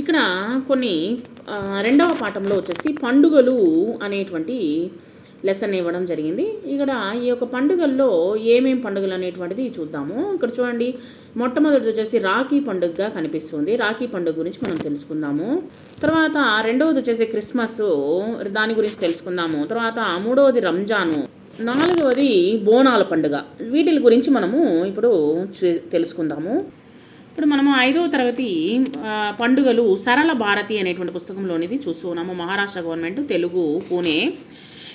ఇక్కడ కొన్ని రెండవ పాఠంలో వచ్చేసి పండుగలు అనేటువంటి లెసన్ ఇవ్వడం జరిగింది. ఇక్కడ ఈ యొక్క పండుగల్లో ఏమేం పండుగలు అనేటువంటిది చూద్దాము. ఇక్కడ చూడండి మొట్టమొదటి వచ్చేసి రాఖీ పండుగగా కనిపిస్తుంది. రాఖీ పండుగ గురించి మనం తెలుసుకుందాము. తర్వాత రెండవది వచ్చేసి క్రిస్మస్ దాని గురించి తెలుసుకుందాము. తర్వాత మూడవది రంజాను నాలుగవది బోనాల పండుగ. వీటి గురించి మనము ఇప్పుడు తెలుసుకుందాము. ఇప్పుడు మనము ఐదవ తరగతి పండుగలు సరళ భారతి అనేటువంటి పుస్తకంలోనిది చూస్తూ ఉన్నాము మహారాష్ట్ర గవర్నమెంట్ తెలుగు పూణే.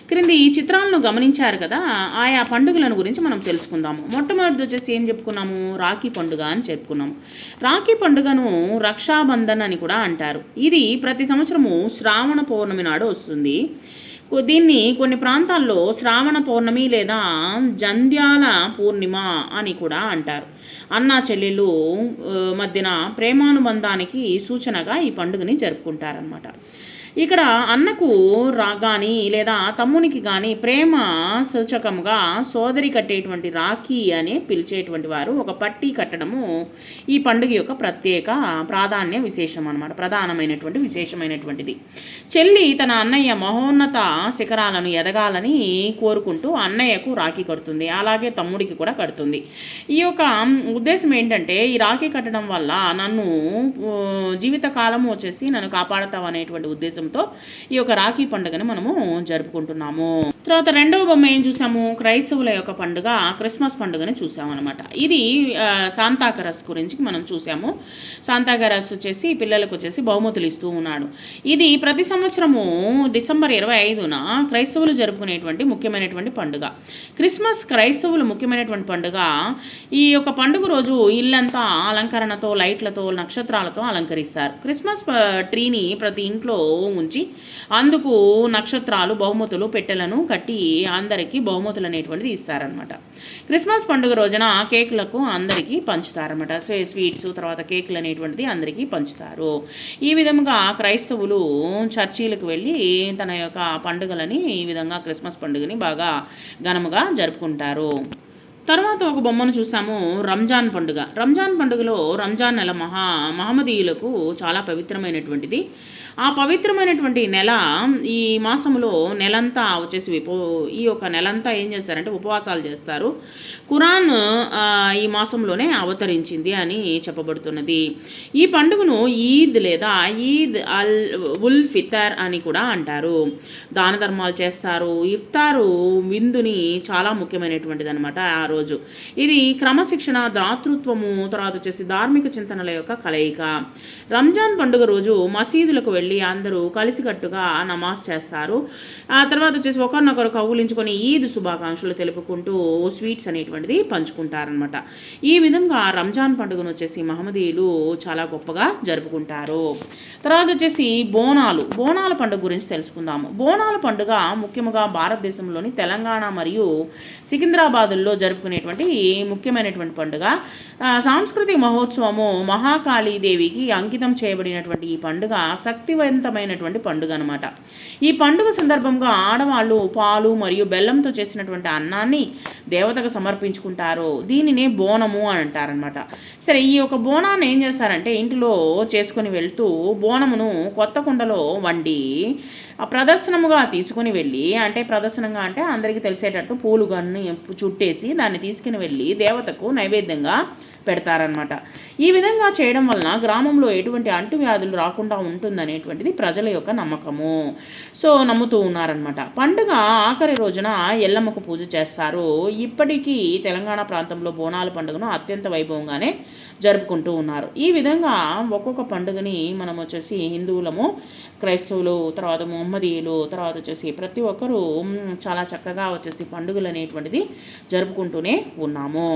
క్రింది ఈ చిత్రాలను గమనించారు కదా ఆయా పండుగలను గురించి మనం తెలుసుకుందాము. మొట్టమొదటి వచ్చేసి ఏం చెప్పుకున్నాము? రాఖీ పండుగ అని చెప్పుకున్నాము. రాఖీ పండుగను రక్షాబంధన్ అని కూడా అంటారు. ఇది ప్రతి సంవత్సరము శ్రావణ పౌర్ణమి నాడు వస్తుంది. దీన్ని కొన్ని ప్రాంతాల్లో శ్రావణ పౌర్ణమి లేదా జంధ్యాల పూర్ణిమ అని కూడా అంటారు. అన్నా చెల్లెలు మధ్యన ప్రేమానుబంధానికి సూచనగా ఈ పండుగని జరుపుకుంటారనమాట ఇక్కడ అన్నకు రా కానీ లేదా తమ్మునికి కానీ ప్రేమ సూచకముగా సోదరి కట్టేటువంటి రాఖీ అని పిలిచేటువంటి వారు ఒక పట్టీ కట్టడము ఈ పండుగ యొక్క ప్రత్యేక ప్రాధాన్య విశేషం అనమాట ప్రధానమైనటువంటి విశేషమైనటువంటిది. చెల్లి తన అన్నయ్య మహోన్నత శిఖరాలను ఎదగాలని కోరుకుంటూ అన్నయ్యకు రాఖీ కడుతుంది. అలాగే తమ్ముడికి కూడా కడుతుంది. ఈ యొక్క ఉద్దేశం ఏంటంటే ఈ రాఖీ కట్టడం వల్ల నన్ను ఆ, జీవితకాలం వచ్చేసి నన్ను కాపాడతావు అనేటువంటి ఉద్దేశంతో ఈ యొక్క రాఖీ పండుగని మనము జరుపుకుంటున్నాము. తర్వాత రెండవ బొమ్మ ఏం చూసాము? క్రైస్తవుల యొక్క పండుగ క్రిస్మస్ పండుగని చూసాము అనమాట ఇది శాంతాకరస్ గురించి మనం చూసాము. శాంతాకరస్ వచ్చేసి పిల్లలకు వచ్చేసి బహుమతులు ఇస్తూ ఉన్నాడు. ఇది ప్రతి సంవత్సరము డిసెంబర్ ఇరవై ఐదున క్రైస్తవులు జరుపుకునేటువంటి ముఖ్యమైనటువంటి పండుగ. క్రిస్మస్ క్రైస్తవులు ముఖ్యమైనటువంటి పండుగ. ఈ యొక్క పండుగ రోజు ఇల్లంతా అలంకరణతో లైట్లతో నక్షత్రాలతో అలంకరిస్తారు. క్రిస్మస్ ట్రీని ప్రతి ఇంట్లో ఉంచి అందుకు నక్షత్రాలు బహుమతులు పెట్టెలను కట్టి అందరికీ బహుమతులు అనేటువంటిది ఇస్తారనమాట క్రిస్మస్ పండుగ రోజున కేకులకు అందరికీ పంచుతారనమాట సో స్వీట్స్ తర్వాత కేకులు అనేటువంటిది అందరికీ పంచుతారు. ఈ విధంగా క్రైస్తవులు చర్చీలకు వెళ్ళి తన యొక్క పండుగలని ఈ విధంగా క్రిస్మస్ పండుగని బాగా ఘనముగా జరుపుకుంటారు. తర్వాత ఒక బొమ్మను చూసాము రంజాన్ పండుగ. రంజాన్ పండుగలో రంజాన్ నెల మహా మహమ్మదీయులకు చాలా పవిత్రమైనటువంటిది. ఆ పవిత్రమైనటువంటి నెల ఈ మాసంలో నెలంతా వచ్చేసి విపో ఈ యొక్క నెలంతా ఏం చేస్తారంటే ఉపవాసాలు చేస్తారు. ఖురాన్ ఈ మాసంలోనే అవతరించింది అని చెప్పబడుతున్నది. ఈ పండుగను ఈద్ లేదా ఈద్ అల్ ఉల్ ఫితర్ అని కూడా అంటారు. దాన ధర్మాలు చేస్తారు. ఇఫ్తారు విందుని చాలా ముఖ్యమైనటువంటిది అనమాట ఆ రోజు. ఇది క్రమశిక్షణ దాతృత్వము తర్వాత వచ్చేసి ధార్మిక చింతనల యొక్క కలయిక. రంజాన్ పండుగ రోజు మసీదులకు వెళ్ళి అందరూ కలిసికట్టుగా నమాజ్ చేస్తారు. ఆ తర్వాత వచ్చేసి ఒకరినొకరు కౌగులించుకొని ఈద్ శుభాకాంక్షలు తెలుపుకుంటూ స్వీట్స్ అనేటువంటిది పంచుకుంటారనమాట ఈ విధంగా రంజాన్ పండుగను వచ్చేసి మహమ్మదీయులు చాలా గొప్పగా జరుపుకుంటారు. తర్వాత వచ్చేసి బోనాలు. బోనాల పండుగ గురించి తెలుసుకుందాము. బోనాల పండుగ ముఖ్యంగా భారతదేశంలోని తెలంగాణ మరియు సికింద్రాబాదుల్లో జరుపుకునేటువంటి ముఖ్యమైనటువంటి పండుగ. సాంస్కృతిక మహోత్సవము మహాకాళీదేవికి అంకితం చేయబడినటువంటి ఈ పండుగ శక్తివంతమైనటువంటి పండుగ అనమాట ఈ పండుగ సందర్భంగా ఆడవాళ్ళు పాలు మరియు బెల్లంతో చేసినటువంటి అన్నాన్ని దేవతకు సమర్పించుకుంటారు. దీనినే బోనము అని అంటారనమాట సరే ఈ యొక్క బోనాన్ని ఏం చేస్తారంటే ఇంటిలో చేసుకొని వెళ్తూ బోనమును కొత్త కుండలో వండి ప్రదర్శనముగా తీసుకుని వెళ్ళి అంటే ప్రదర్శనంగా అంటే అందరికీ తెలిసేటట్టు పూలు గన్ని చుట్టేసి దాన్ని తీసుకుని వెళ్ళి దేవతకు నైవేద్యంగా పెడతారనమాట ఈ విధంగా చేయడం వలన గ్రామంలో ఎటువంటి అంటువ్యాధులు రాకుండా ఉంటుందనేటువంటిది ప్రజల యొక్క నమ్మకము. సో నమ్ముతూ ఉన్నారనమాట పండుగ ఆఖరి రోజున ఎల్లమ్మకు పూజ చేస్తారు. ఇప్పటికీ తెలంగాణ ప్రాంతంలో బోనాల పండుగను అత్యంత వైభవంగానే జరుపుకుంటూ ఉన్నారు. ఈ విధంగా ఒక్కొక్క పండుగని మనం వచ్చేసి హిందువులము క్రైస్తవులు తర్వాత మొహమ్మదీయులు తర్వాత వచ్చేసి ప్రతి ఒక్కరూ చాలా చక్కగా వచ్చేసి పండుగలు అనేటువంటిది జరుపుకుంటూనే ఉన్నాము.